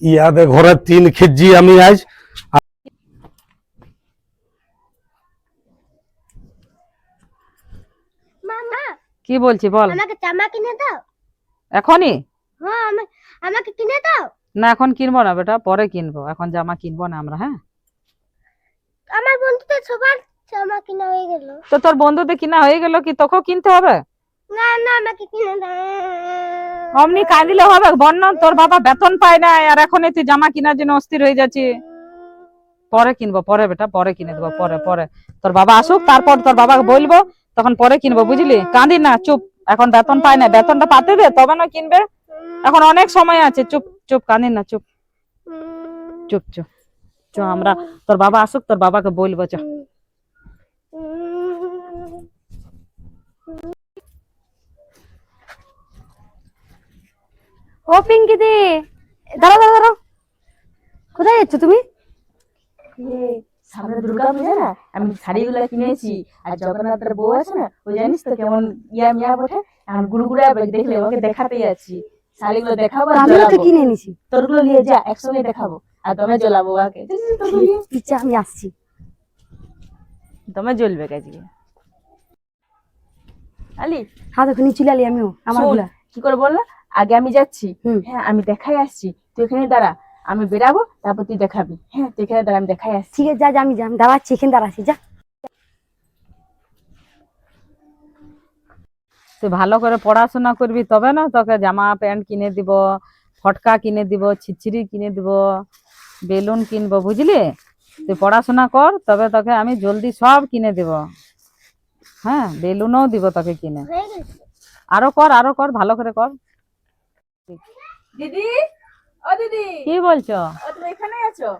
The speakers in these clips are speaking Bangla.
ইয়াদে ঘরে তিন খেজি আমি আজ। কি বলছি বল। আমাকে জামা কিনে দাও। এখনই? হ্যাঁ আমা- আমাকে কিনে দাও। না এখন কিনবো না বেটা পরে কিনবো। এখন জামা কিনবো না আমরা হ্যাঁ? আমার বন্ধুদের সবার জামা কিনা হয়ে গেল। তো তোর বন্ধুদের কিনা হয়ে গেল কি? তোকেও কিনতে হবে? না না আমাকে কিনে দাও। অমনি কাঁদিলে হবে বন্যা তোর বাবা বেতন পায় না আর এখন তুই জামা কেনার জন্য অস্থির হয়ে যাচ্ছি। পরে কিনবো, পরে বেটা, পরে কিনে দেবো, পরে পরে। তোর বাবা আসুক, তারপর তোর বাবাকে বলব, তখন পরে কিনবো, বুঝলি? কাঁদি না, চুপ। এখন বেতন পায় না বেতনটা পাতে দে, তবে না কিনবে। এখন অনেক সময় আছে, চুপ চুপ কাঁদি না, চুপ। চুপ চুপ। চ, আমরা, তোর বাবা আসুক, তোর বাবাকে বলব, চ। ও পিঙ্কি দি। দাঁড়াও দাঁড়াও দাঁড়াও। কোথায় যাচ্ছ তুমি? সামনে দুর্গা পূজা না? আমি শাড়িগুলো কিনেছি আর জগন্নাথের বউ আছে না ওই জানিস তো কেমন ইয়া মিয়া বটে? এখন গুড়গুড়া দেখলে ওকে দেখাতেই আছি শাড়িগুলো দেখাবো আর আমিও তো কিনে এনেছি। তোরগুলো নিয়ে যা একসঙ্গে দেখাবো। আর দমে জ্বলাবো ওকে। আমি আসছি। দমে জ্বলবে কাজকে আলি। হাত ওখানে চলে আলি আমিও আমার কি করে বলল? আগে আমি যাচ্ছি। হুম। হ্যাঁ আমি দেখাই আসছি। তুই এখানে দাঁড়া আমি বেরাবো তারপর তুই দেখাবি। হ্যাঁ তুই এখানে দাঁড়া আমি দেখাই আসছি। ঠিক আছে যা যা আমি যা দাঁড়াচ্ছি এখানে দাঁড়াচ্ছি যা। তুই ভালো করে পড়াশোনা করবি তবে না তোকে জামা প্যান্ট কিনে দিব ফটকা কিনে দিব ছিচিরি কিনে দিব বেলুন কিনবো বুঝলি? তুই পড়াশোনা কর তবে তোকে আমি জলদি সব কিনে দিব। হ্যাঁ বেলুনও দিব তোকে কিনে। আরও কর আরও কর ভালো করে কর। দিদি? ও দিদি। কি বলছো? তুমি এখানে আছো?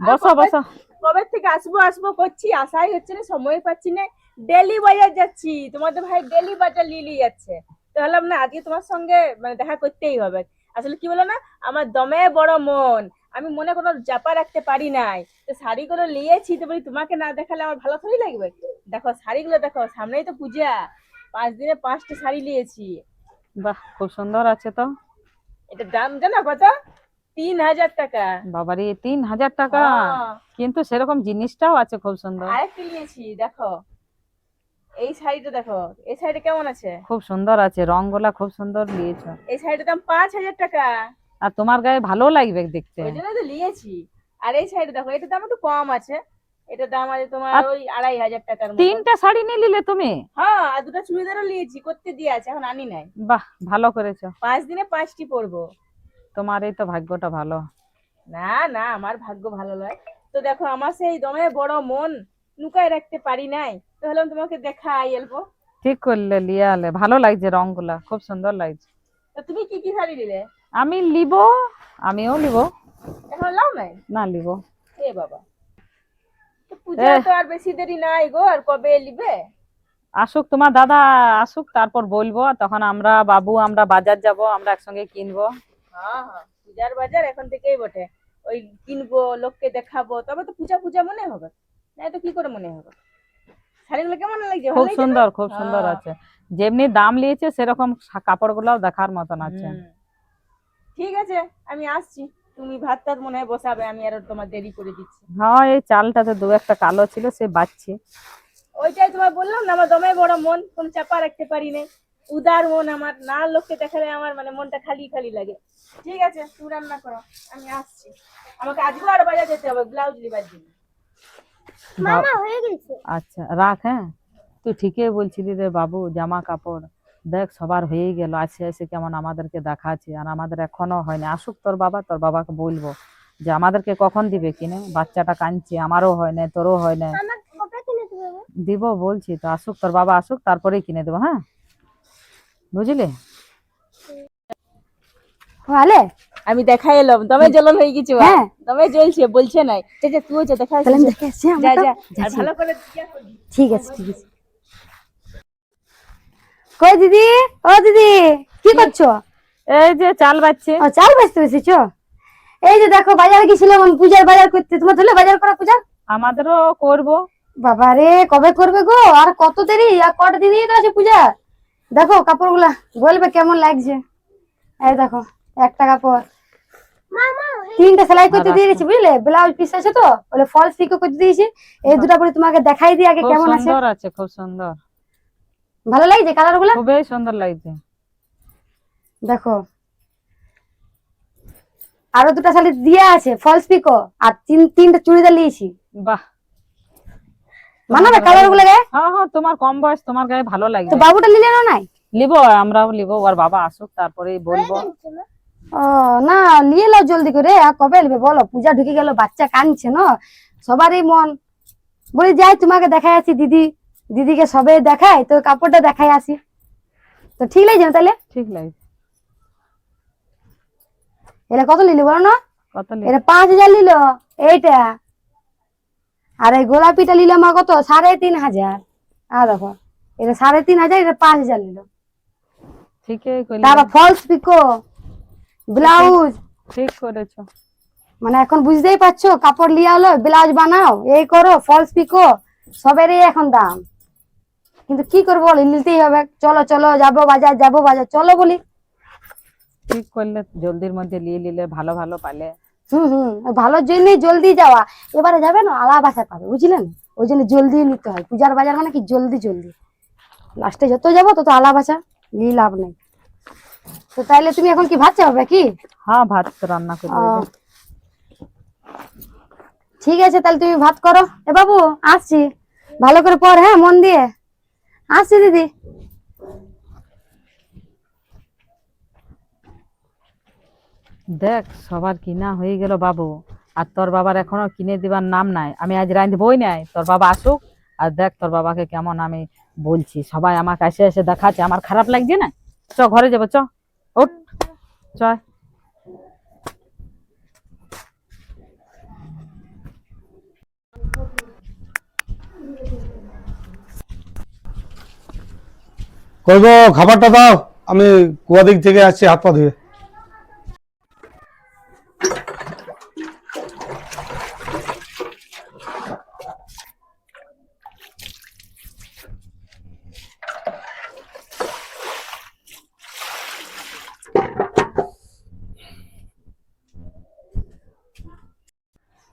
বসো বসো। কবে থেকে আসব আসব করছি আশাই হচ্ছে না সময় পাচ্ছি না। ডেলি বাজার যাচ্ছি। তোমাদের ভাই ডেলি বাজার নিয়ে যাচ্ছে। তো না আজকে তোমার সঙ্গে মানে দেখা করতেই হবে। আসলে কি বলো না আমার দমে বড় মন। আমি মনে কোনো চাপা রাখতে পারি নাই। তো শাড়িগুলো নিয়েছি তো বলি তোমাকে না দেখালে আমার ভালো থরি লাগবে? দেখো শাড়িগুলো দেখো সামনেই তো পূজা। পাঁচ দিনে পাঁচটা শাড়ি নিয়েছি। বাহ খুব সুন্দর আছে তো। এটা দাম জানো কত তিন হাজার টাকা। বাবারে তিন হাজার টাকা? হ্যাঁ। কিন্তু সেরকম জিনিসটাও আছে খুব সুন্দর। আরেকটা নিয়েছি দেখো। এই শাড়িটা দেখো এই শাড়িটা কেমন আছে? খুব সুন্দর আছে রংগুলা খুব সুন্দর নিয়েছো। এই শাড়িটার দাম পাঁচ হাজার টাকা। আর তোমার গায়ে ভালো লাগবে দেখতে। ওই জন্য তো নিয়েছি। আর এই শাড়িটা দেখো এটার দাম একটু কম আছে। এটার দাম আছে তোমার ওই আড়াই হাজার টাকার তিনটা শাড়ি নিয়ে নিলে তুমি? হ্যাঁ আর দুটো চুড়িদারও নিয়েছি করতে দিয়ে আছে এখন আনি নাই। বাহ ভালো করেছ। পাঁচ দিনে পাঁচটি পরবো। তোমার এই তো ভাগ্যটা ভালো। না না আমার ভাগ্য ভালো নয়। তো দেখো আমার সেই দমে বড় মন লুকায় রাখতে পারি নাই। তো হলাম তোমাকে দেখাই অল্প ঠিক করলে লিয়ে আলে। ভালো লাগছে রংগুলা খুব সুন্দর লাগছে। তো তুমি কি কি শাড়ি নিলে? আমি লিব আমিও লিব এখন লাও নাই? না লিব এ বাবা। পূজা তো আর বেশি দেরি নাই গো আর কবে লিবে আসুক তোমার দাদা আসুক তারপর বলব তখন আমরা বাবু আমরা বাজার যাব আমরা একসঙ্গে কিনবো। হ্যাঁ হ্যাঁ পূজার বাজার এখন থেকেই বটে। ওই কিনবো লোককে দেখাবো তবে তো পূজা পূজা মনে হবে? না তো কি করে মনে হবে? শাড়িগুলো কেমন লাগছে? খুব? সুন্দর খুব সুন্দর হ্যাঁ। আছে। যেমনি দাম নিয়েছে সেরকম কাপড় গুলাও দেখার মতন আছে। ঠিক আছে আমি আসছি। তুমি ভাত টাত মনে হয় বসাবে আমি আর তোমার দেরি করে দিচ্ছি। হ্যাঁ এই চালটা তো দু একটা কালো ছিল সে বাচ্ছি ওইটাই তোমায় বললাম না আমার দমে বড় মন কোন চাপা রাখতে পারি না উদার মন আমার না লোককে দেখালে আমার মানে মনটা খালি খালি লাগে। ঠিক আছে তুমি রান্না করো আমি আসছি। আমাকে আজকে আর বাজার যেতে হবে ব্লাউজ লিবার জন্য। মামা হয়ে গেছে। আচ্ছা রাখ হ্যাঁ। তুই ঠিকই বলছিলি রে বাবু জামা কাপড়। দেখ সবার হয়েই গেল। আসে এসে কেমন আমাদেরকে দেখাচ্ছে। আর আমাদের এখনও হয়নি। আসুক তোর বাবা তোর বাবাকে বলব যে আমাদেরকে কখন দিবে কিনে? বাচ্চাটা কাঁদছে আমারও হয় না তোরও হয় না আমাকে কবে কিনে দেবে দিব বলছি তো। আসুক তোর বাবা আসুক তারপরেই কিনে দেবো হ্যাঁ? বুঝলি? ভালে আমি দেখাই এলাম। দমে জ্বলন হয়ে গেছে বা। হ্যাঁ। দমে জ্বলছে বলছে নাই। যে দেখা যা যা। ভালো করে। ঠিক আছে ঠিক আছে। কই দিদি ও দিদি কি করছ? এই যে চাল বাচ্চে ও চাল বেচতে বেশিছো এই যে দেখো বাজারে গেছিলাম আমি পূজার বাজার করতে। তোমার ধরলে বাজার করা পূজা আমাদেরও করব। বাবা রে কবে করবে গো? আর কত দেরি? আর কটা দিনই তো আছে পূজা? দেখো কাপড়গুলা বলবে কেমন লাগছে। এই দেখো একটা কাপড়। তিনটা সেলাই করতে দিয়ে। দিয়েছি বুঝলে? ব্লাউজ পিস আছে তো? বলে ফলস পিকো করতে দিয়েছি। এই দুটো পরে তোমাকে দেখাই দিই আগে কেমন আছে। সুন্দর আছে খুব সুন্দর। ভালো লাগছে কালারগুলো খুবই সুন্দর লাগছে। দেখো। আরও দুটো শাড়ি দিয়ে আছে ফলস পিকো আর তিন তিনটা চুড়িদার নিয়েছি। বাহ। মানাবে কালারগুলো গায়ে? হ্যাঁ হ্যাঁ তোমার কম বয়স তোমার গায়ে ভালো তো বাবুটা নিলে না নাই? লিবো আমরাও লিবো ওর বাবা আসুক তারপরেই বলব। ও না নিয়ে নাও জলদি করে। আর কবে নেবে বলো? পূজা ঢুকে গেল বাচ্চা কাঁদছে না? সবারই মন। বলি যাই তোমাকে দেখাই আসি দিদি। দিদিকে সবে দেখায় তো কাপড়টা দেখাই আসি। তো ঠিক লাগছে না তাহলে? ঠিক লাগছে। এটা কত নিলি বলো না? কত? এটা পাঁচ হাজার নিল এইটা। আর এই গোলাপিটা নিল আমার কত? সাড়ে তিন হাজার। আর দেখো এটা সাড়ে তিন হাজার এটা পাঁচ হাজার নিল। তারপর ফলস পিকো ব্লাউজ ঠিক করেছ। মানে এখন বুঝতেই পারছ কাপড় লিয়া হলো ব্লাউজ বানাও এই করো ফলস পিকো সবেরই এখন দাম। কিন্তু কি করব বলো নিতেই হবে। চলো চলো যাব বাজার যাব বাজার চলো বলি। ঠিক করলে জলদির মধ্যে নিয়ে নিলে ভালো ভালো পালে। হুম হুম ভালোর জন্যই জলদি যাওয়া। এবারে যাবে না আলা বাসা পাবে বুঝলেন ওই জন্য জলদি নিতে হয়। পূজার বাজার মানে কি? জলদি জলদি। লাস্টে যত যাব তত আলা বাসা নিয়ে লাভ নেই। তো তাইলে তুমি এখন কি ভাত চাবে কি হ্যাঁ ভাত রান্না করবে ও, ঠিক আছে তাহলে তুমি ভাত করো। এ বাবু আসছি। ভালো করে পর হ্যাঁ মন দিয়ে। আসছি দিদি। দেখ, সবার কিনা হয়ে গেল বাবু। আর তোর বাবার এখনও কিনে দিবার নাম নাই। আমি আজ রাঁধবই নাই। তোর বাবা আসুক। আর দেখ, তোর বাবাকে কেমন আমি বলছি। সবাই আমাকে এসে এসে দেখাচ্ছে। আমার খারাপ লাগছে না? চ, ঘরে যাব, চ। ওঠ চ। কই গো খাবারটা দাও। আমি কুয়া দিক থেকে আসছি, হাত পা ধুয়ে।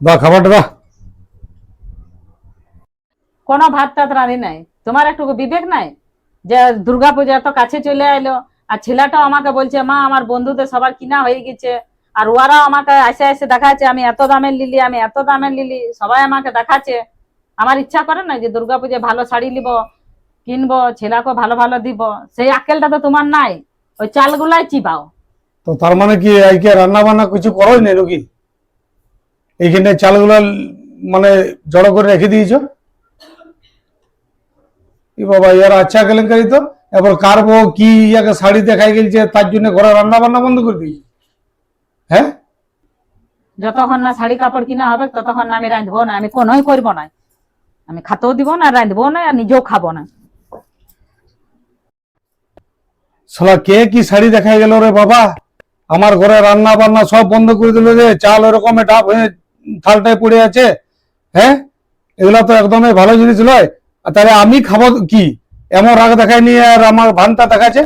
দাও, খাবারটা দাও। কোনো ভাত টাত রাঁধি নাই। তোমার একটু বিবেক নাই? যে দুর্গা পূজা তো কাছে চলে আইলো। আর ছেলেটাও আমাকে বলছে, মা, আমার বন্ধুদের সবার কিনা হয়ে গেছে। আর ওরাও আমাকে এসে এসে দেখাচ্ছে, আমি এত দামের লিলি, আমি এত দামের লিলি। সবাই আমাকে দেখাচ্ছে। আমার ইচ্ছা করে না যে দুর্গা পূজায় ভালো শাড়ি নিব, কিনবো ছেলেকে ভালো ভালো দিব। সেই আক্কেলটা তো তোমার নাই। ওই চালগুলাই চিবাও। তো তার মানে কি আজকে রান্না বান্না কিছু করোই নাই নাকি? এইখানে চালগুলো মানে জড়ো করে রেখে দিয়েছ? ই বাবা ইয়ার আচ্ছা কেলেঙ্কারি তো? এবার কার বউ কি ইয়াকে শাড়ি দেখাই গেলছে তার জন্য ঘরে রান্না বান্না বন্ধ করে দিয়েছে? হ্যাঁ? যতক্ষণ না শাড়ি কাপড় কিনা হবে ততক্ষণ না আমি রাঁধবো না আমি কোনোই করব না। আমি খাতেও দিব না রাঁধবো না আর নিজেও খাব না। শালা কে কি শাড়ি দেখাই গেল রে বাবা? আমার ঘরে রান্না বান্না সব বন্ধ করে দিল যে চাল এরকম ডাব হয়ে থালটায় পড়ে আছে। হ্যাঁ? এগুলা তো একদমই ভালো জিনিস নয়। তাহলে আমি খাব কি? এমন রাগ দেখায় নিয়ে আর আমার ভানটা দেখাচ্ছে।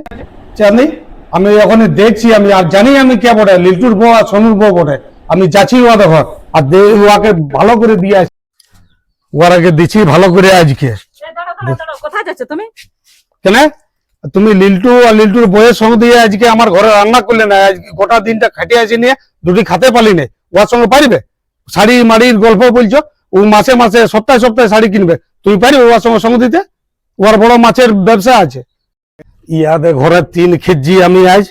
চাঁদনি আমি এখন দেখছি আমি আর জানি আমি কে বটে লিল্টুর বউ আর সোনুর বউ বটে। আমি যাচ্ছি ওয়া দেখো আর ওয়াকে ভালো করে দিয়ে আসি ওর আগে দিচ্ছি ভালো করে আজকে। কোথায় যাচ্ছ তুমি? কেন? তুমি লিল্টু আর লিল্টুর বইয়ের সঙ্গে দিয়ে আজকে আমার ঘরে রান্না করলে না আজকে গোটা দিনটা খাটিয়ে আছে নিয়ে দুটি খাতে পারলি না। ওর সঙ্গে পারিবে? শাড়ি মাড়ির গল্প বলছো ও মাসে মাসে সপ্তাহে সপ্তাহে শাড়ি কিনবে। তুই পারি ওর সঙ্গে সঙ্গ দিতে? ওর বড় মাছের ব্যবসা আছে। ইয়াদে ঘরে তিন খেজি আমি আজ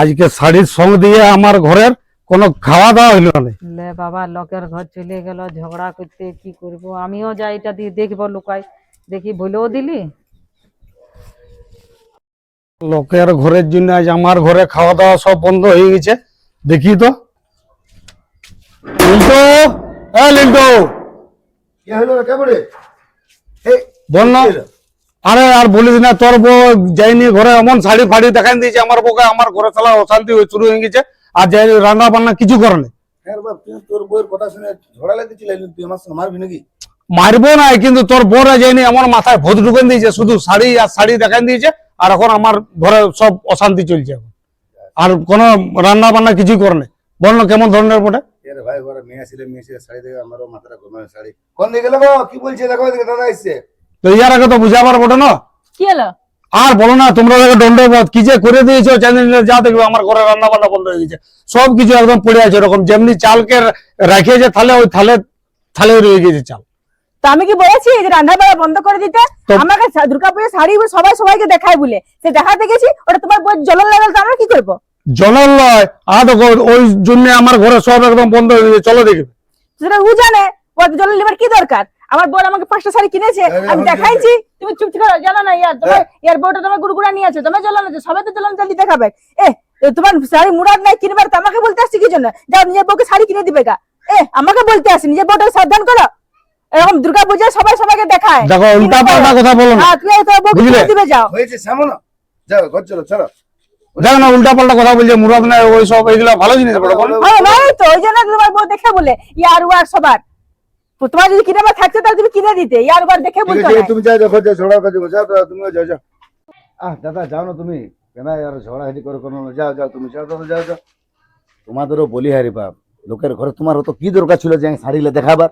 আজকে শাড়ির সঙ্গ দিয়ে আমার ঘরের কোনো খাওয়া দাওয়া হইল না। লে বাবা লোকের ঘর চলে গেল ঝগড়া করতে কি করব? আমিও যাই এটা দিয়ে দেখব লুকাই। দেখি বলেও দিলি? লোকের ঘরের জন্য আজ আমার ঘরে খাওয়া দাওয়া সব বন্ধ হয়ে গেছে। দেখি তো। লিন্টু হ্যাঁ লিন্টু। কি হলো? কেমন আরে আর বলিস না তোর বউ যাইনি ঘরে এমন শাড়ি ফাড়ি দেখাই দিয়েছে আমার বউকে আমার ঘরে চালা অশান্তি হয়ে শুরু হয়ে গেছে আর যাই রান্না বান্না কিছু করে না। বাপ তুই তোর বইয়ের কথা শুনে ঝগড়া লাগতেছিল তুই আমার সঙ্গে নাকি? মারবো না কিন্তু তোর বউরা যায়নি এমন মাথায় ভূত ঢুকেন দিয়েছে শুধু শাড়ি আর শাড়ি দেখাই দিয়েছে আর এখন আমার ঘরে সব অশান্তি চলছে এখন। আর কোনো রান্না বান্না কিছুই করে না। বল কেমন ধরনের বটে? রে ভাই ঘরে মেয়ে ছিল মেয়ে ছিল শাড়ি দেখে আমারও মাথাটা ঘুমায় শাড়ি। কোন দিকে গেলো কি বলছে? দেখো এদিকে দাদা এসছে। তো ইয়ার আগে তো বুঝাবার বটে না কি হলো? আর বলো না তোমরা দণ্ড কি যে করে দিয়েছ চ্যানেলে যা দেখবে আমার ঘরে রান্না বান্না বন্ধ হয়ে গেছে। সব কিছু একদম পড়ে আছে এরকম যেমনি চালকে রাখিয়েছে থালে ওই থালে থালে রয়ে গেছে চাল। তো আমি কি বলেছি যে রান্না বাড়া বন্ধ করে দিতে? আমাকে দুর্গাপুজোর শাড়ি সবাই সবাইকে দেখায় বলে। সে দেখাতে গেছি ওটা তোমার বই জ্বলন লাগাল তো আমরা কি করব? লয় আর ওই জন্য আমার ঘরে সব একদম বন্ধ হয়ে গেছে চলো দেখবে সেটা ও জানে ও জলের লিভার কি দরকার? আমার বোন আমাকে পাঁচটা শাড়ি কিনেছে আমি দেখাইছি তুমি চুপ করে জানো না ইয়ার তোমার ইয়ার বউটা তোমার গুড়গুড়া নিয়ে আছে তোমার জ্বলন আছে সবাই তো জ্বলন জলদি দেখাবে। এ তোমার শাড়ি মুরাদ নাই কিনবার আমাকে বলতে আসছি কি জন্য? যাও নিজের বউকে শাড়ি কিনে দিবে গা। এ আমাকে বলতে আসি নিজের বউটাকে সাবধান করো। এরকম দুর্গা পূজা সবাই সবাইকে দেখায়। দেখো উল্টা পাল্টা কথা বলো না। হ্যাঁ তুমি তোমার বউকে দিবে যাও। হয়েছে সামনে যাও ঘর চলো চলো। দেখো না উল্টা পাল্টা কথা বলছে মুরাদ নাই ওই সব এইগুলা ভালো জিনিস তো ওই জন্য তোমার বউ দেখে বলে ইয়ার ওয়ার সবার। তোমার যদি কিনে থাকছে তাহলে তুমি কিনে দিতে ইয়ার ওয়ার দেখে বলতো না। তুমি যাও দেখো ঝগড়া করে যাও যাও যাও। আহ দাদা যাও না তুমি। কেন আর ঝগড়াঝাটি করে কোনো যাও যাও তুমি যাও দাদা যাও যাও। তোমাদেরও বলি হারি বাপ। লোকের ঘরে তোমার তো কি দরকার ছিল যে আমি শাড়িলে দেখাবার?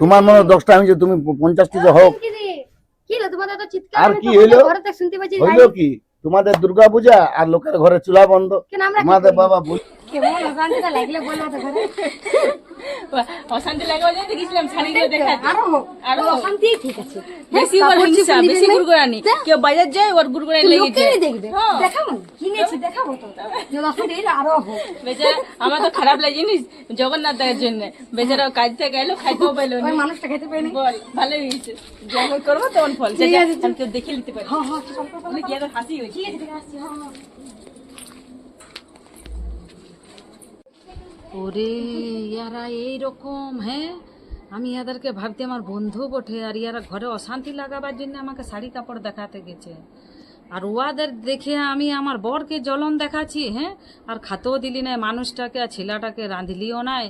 তোমার মনে দশটা আমি যে তুমি পঞ্চাশটি যে হোক। কি হলো তোমাদের তো চিৎকার আর কি হলো? হইল? কি? তোমাদের দুর্গাপূজা আর লোকের ঘরে চুলা বন্ধ। তোমাদের বাবা কেমন অশান্তিটা লাগলে বলব তো ঘরে অশান্তি লাগবে ওই জন্য গেছিলাম শাড়িগুলো দেখাতে। আরও আরও অশান্তি ঠিক আছে। বেশি ওর হিংসা বেশি গুড়গুড়ানি কেউ বাজার যায় ওর গুড়গুড়ানি লেগে যায়। লোকেরই দেখবে। হ্যাঁ। দেখাবো কিনেছি দেখাবো তো যদি অশান্তি আরও হোক। বেচারা আমার তো খারাপ লাগে জিনিস? জগন্নাথ দেখার জন্য। বেচারা কাজ থেকে এলো খাইতেও ওই মানুষটা খেতে বল ভালো হয়েছে। যেমন করব তেমন ফল। ঠিক আছে, আমি কেউ দেখে নিতে পারি। হ্যাঁ হ্যাঁ হাসি হয়েছে? ঠিক আছে আসছি, হ্যাঁ। ওরে, ইয়ারা এইরকম হ্যাঁ? আমি ইয়াদেরকে ভাবতে আমার বন্ধু বটে, আর ইয়ারা ঘরে অশান্তি লাগাবার জন্য আমাকে শাড়ি কাপড় দেখাতে গেছে। আর ওয়াদের দেখে আমি আমার বরকে জ্বলন দেখাচ্ছি হ্যাঁ? আর খাতেও দিলি নাই মানুষটাকে, আর ছেলেটাকে রাঁধলিও নাই।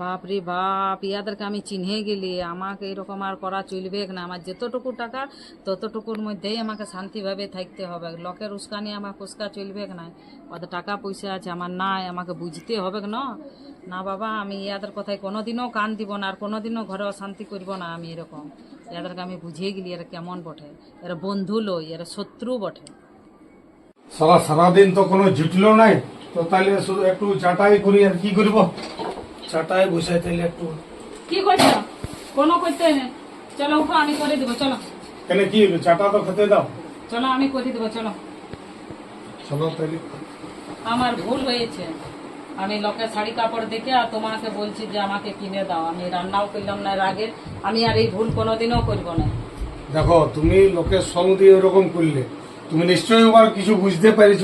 বাপ রে বাপ, ইয়াদেরকে আমি চিনে গেলি। আমাকে এরকম আর করা চলবে না। আমার যতটুকু টাকা, ততটুকুর মধ্যেই আমাকে শান্তিভাবে থাকতে হবে। লোকের উস্কানি আমার উস্কা চলবে না। ওদের টাকা পয়সা আছে আমার নাই, আমাকে বুঝতে হবে না। না বাবা, আমি ইয়াদের কথায় কোনোদিনও কান দিব না, আর কোনোদিনও ঘরে অশান্তি করব না আমি এরকম। এদেরকে আমি বুঝিয়ে গেলি এরা কেমন বটে এরা বন্ধু লই এরা শত্রু বটে সারা সারাদিন তো কোনো জুটলো নাই তো তাহলে শুধু একটু চাটাই করি আর কি করব চাটাই বসে তাহলে একটু কি করছ কোনো করতে নেই চলো উঠো আমি করে দেবো চলো কেন কি হলো চাটা তো খেতে দাও চলো আমি করে দেবো চলো চলো তাহলে আমার ভুল হয়েছে আমি লোকের শাড়ি কাপড় দেখে আর তোমাকে বলছি যে আমাকে কিনে দাও। আমি রান্নাও করলাম না এর আগে। আমি আর এই ভুল কোনোদিনও করব না। দেখো, তুমি লোকের সঙ্গ দিয়ে ওরকম করলে, তুমি নিশ্চয়ই ওবার কিছু বুঝতে পেরেছ।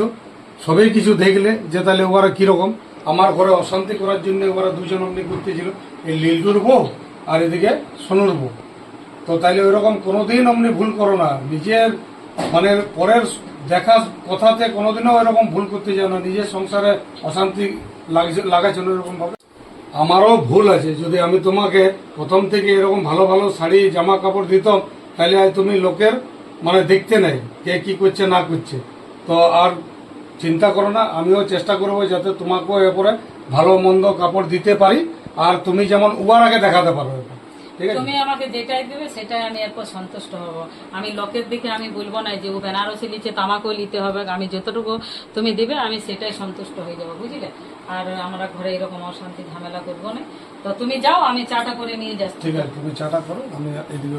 সবাই কিছু দেখলে যে তাহলে ওরা কীরকম। আমার ঘরে অশান্তি করার জন্য ওরা দুজন অমনি করতেছিল। এই লিলটুর বউ আর এদিকে সোনুর বউ। তো তাইলে ওইরকম কোনোদিন অমনি ভুল করো না। নিজের মানে পরের দেখা কথাতে কোনোদিনও এরকম ভুল করতে যাও না। নিজের সংসারে অশান্তি না এরকম ভাবে? আমারও ভুল আছে। যদি আমি তোমাকে প্রথম থেকে এরকম ভালো ভালো শাড়ি, জামা কাপড় দিতাম, তাহলে আজ তুমি লোকের মানে দেখতে নেই, কে কি করছে, না করছে। তো আর চিন্তা করো না, আমিও চেষ্টা করব যাতে তোমাকেও এরপরে ভালো, মন্দ কাপড় দিতে পারি, আর তুমি যেমন উবার আগে দেখাতে পারো। তুমি আমাকে যেটাই দেবে, সেটাই আমি এরপর সন্তুষ্ট হব। আমি লোকের দিকে আমি বলব না যে, ও বেনারসি নিচ্ছে তামাকেও নিতে হবে। আমি যতটুকু তুমি দিবে, আমি সেটাই সন্তুষ্ট হয়ে যাব, বুঝলে? আর আমরা ঘরে এরকম অশান্তি ঝামেলা করব না। তো তুমি যাও, আমি চাটা করে নিয়ে যাচ্ছি। ঠিক আছে, তুমি চাটা করো, আমি এদিকে